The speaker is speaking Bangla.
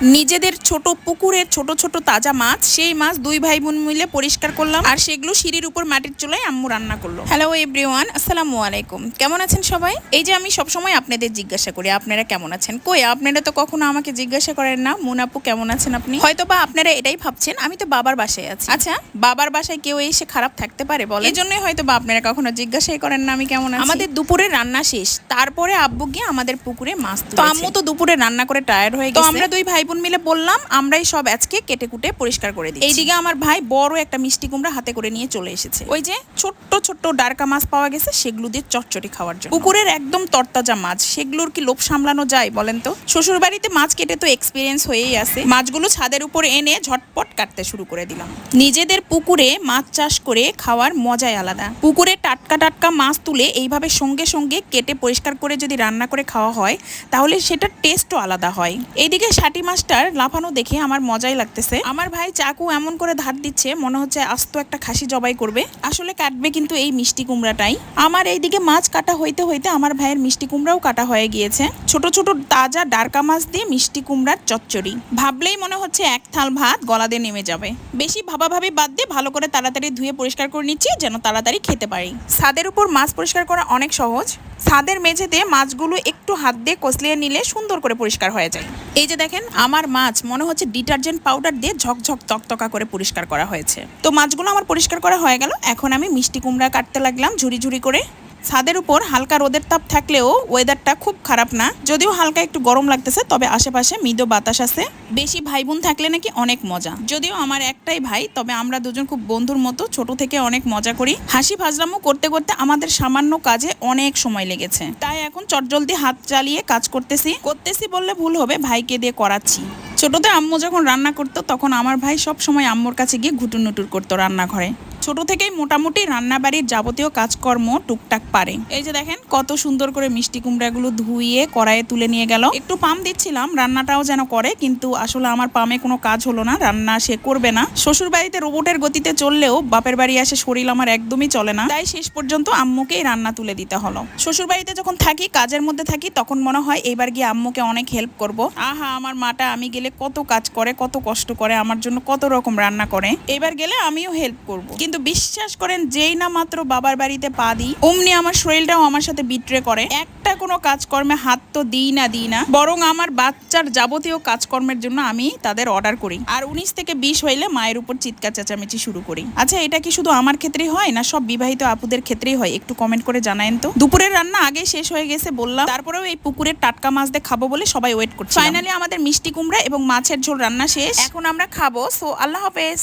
নিজেদের ছোট পুকুরের ছোট ছোট তাজা মাছ সেই মাছ দুই ভাই বোন মিলে পরিষ্কার করলাম আর সেগুলো সিঁড়ির উপর মাটির চুলায় আম্মু রান্না করল। হ্যালো এভরিওয়ান আসসালামু আলাইকুম। কেমন আছেন সবাই? এই যে আমি সবসময় আপনাদের জিজ্ঞাসা করি আপনারা কেমন আছেন? কই আপনারা তো কখনো আমাকে জিজ্ঞাসা করেন না মুনাপু কেমন আছেন আপনি? হয়তো বা আপনারা এটাই ভাবছেন আমি তো বাবার বাসায় আছি। আচ্ছা বাবার বাসায় কেউ এসে খারাপ থাকতে পারে বলে এই জন্যই হয়তো বা আপনারা কখনো জিজ্ঞাসাই করেন না আমি কেমন আছি? আমাদের দুপুরে রান্না শেষ তারপরে আব্বু গিয়ে আমাদের পুকুরে মাছ তো আম্মু তো দুপুরে রান্না করে টায়ার্ড হয়ে গেছে। তো আমরা দুই ভাই বোন মিলে বললাম, আমরাই সব আজকে কেটে কুটে পরিষ্কার করে দিই এইদিকে আমার ভাই বড় একটা মিষ্টি কুমড়া হাতে করে নিয়ে চলে এসেছে। ওই যে ছোট্ট ছোট্ট ডারকা মাছ পাওয়া গেছে, সেগুলো দিয়ে চটচটি খাওয়ার জন্য। পুকুরের একদম তরতাজা মাছ, সেগুলোর কি লোভ সামলানো যায় বলেন তো? শ্বশুর বাড়িতে মাছ কেটে তো এক্সপিরিয়েন্স হয়েই আছে। মাছগুলো ছাদের উপর এনে ঝটপট কাটতে শুরু করে দিলাম। নিজেদের পুকুরে মাছ চাষ করে খাওয়ার মজাই আলাদা। পুকুরে টাটকা টাটকা মাছ তুলে এইভাবে সঙ্গে সঙ্গে কেটে পরিষ্কার করে যদি রান্না করে খাওয়া হয়, তাহলে সেটার টেস্টও আলাদা হয়। এইদিকে ষাটি মাছটার লাফানো দেখে আমার মজাই লাগতেছে। আমার ভাই চাকু এমন করে ধার দিচ্ছে, মনে হচ্ছে আস্ত একটা খাসি জবাই করবে। আসলে কাটবে কিন্তু এই মিষ্টি কুমড়াটাই। আমার এইদিকে মাছ কাটা হইতে হইতে আমার ভাইয়ের মিষ্টি কুমড়াও কাটা হয়ে গিয়েছে। ছোট ছোট তাজা ডারকা মাছ দিয়ে মিষ্টি কুমড়ার চচ্চড়ি। ভাবলেই মনে হচ্ছে এক থাল ভাত গলা দিয়ে নেমে যাবে। বেশি ভাবাভাবি বাদ দিয়ে ভালো করে তাড়াতাড়ি ধুয়ে পরিষ্কার করে নিচ্ছি, যেন তাড়াতাড়ি খেতে পারি। ছাদের উপর মাছ পরিষ্কার করা অনেক সহজ। ছাদের মেঝেতে মাছগুলো একটু হাত দিয়ে কষলিয়ে নিলে সুন্দর করে পরিষ্কার হয়ে যায়। এই যে দেখেন আমার মাছ মনে হচ্ছে ডিটারজেন্ট পাউডার দিয়ে ঝকঝক তকতকা করে পরিষ্কার করা হয়েছে। তো মাছগুলো আমার পরিষ্কার করা হয়ে গেল। এখন আমি মিষ্টি কুমড়া কাটতে লাগলাম ঝুড়ি ঝুড়ি করে। ছাদের উপর হালকা রোদের তাপ থাকলেও ওয়েদারটা খুব খারাপ না। যদিও হালকা একটু গরম লাগতেছে, তবে আশেপাশে মৃদু বাতাস আছে। বেশি ভাই বোন থাকলে নাকি অনেক মজা। যদিও আমার একটাই ভাই, তবে আমরা দুজন খুব বন্ধুর মতো, ছোট থেকে অনেক মজা করি। হাসি ফাজলামো করতে করতে আমাদের সামান্য কাজে অনেক সময় লেগেছে। তাই এখন চটজলদি হাত চালিয়ে কাজ করতেছি। করতেছি বললে ভুল হবে, ভাইকে দিয়ে করাচ্ছি। ছোটতে আম্মু যখন রান্না করতো, তখন আমার ভাই সব সময় আম্মুর কাছে গিয়ে ঘুটুর নুটুর করতো রান্নাঘরে। ছোট থেকেই মোটামুটি রান্নাবাড়ির যাবতীয় কাজকর্ম টুকটাক পারে। এই যে দেখেন, কত সুন্দর করে মিষ্টি কুমড়াগুলো ধুইয়ে কড়াইয়ে তুলে নিয়ে গেল। একটু পাম দিচ্ছিলাম, রান্নাটাও যেন করে, কিন্তু আসলে আমার পামে কোনো কাজ হলো না, রান্না সে করবে না। শ্বশুর বাড়িতে রোবটের গতিতে চললেও বাপের বাড়ি আসে শরীর আমার একদমই চলে না। তাই শেষ পর্যন্ত আম্মুকেই রান্না তুলে দিতে হলো। শ্বশুর বাড়িতে যখন থাকি, কাজের মধ্যে থাকি, তখন মনে হয় এবার গিয়ে আম্মুকে অনেক হেল্প করব। আহা, আমার মাটা আমি গেলে কত কাজ করে, কত কষ্ট করে, আমার জন্য কত রকম রান্না করে। এবার গেলে আমিও হেল্প করব। কিন্তু বিশ্বাস করেন যেই না মাত্র বাবার বাড়িতে পা দিই অমনি আমার শরীরটাও আমার সাথে বিট্রে করে। একটা কোনো কাজকর্মে হাত তো দিই না দিই না। বরং আমার বাচ্চার যাবতীয় কাজকর্মের জন্য আমি তাদের অর্ডার করি। আর উনিশ থেকে বিশ হইলে মায়ের উপর চিৎকার চেঁচামেচি শুরু করি। আচ্ছা এটা কি শুধু আমার ক্ষেত্রেই হয় না সব বিবাহিত আপুদের ক্ষেত্রেই হয়? একটু কমেন্ট করে জানায়েন তো। দুপুরের রান্না আগে শেষ হয়ে গেছে বললাম। তারপরেও এই পুকুরের টাটকা মাছ দিয়ে খাব বলে সবাই ওয়েট করছে ফাইনালি আমাদের মিষ্টি কুমড়া এবং মাছের ঝোল রান্না শেষ। এখন আমরা খাব। সো আল্লাহ হাফেজ।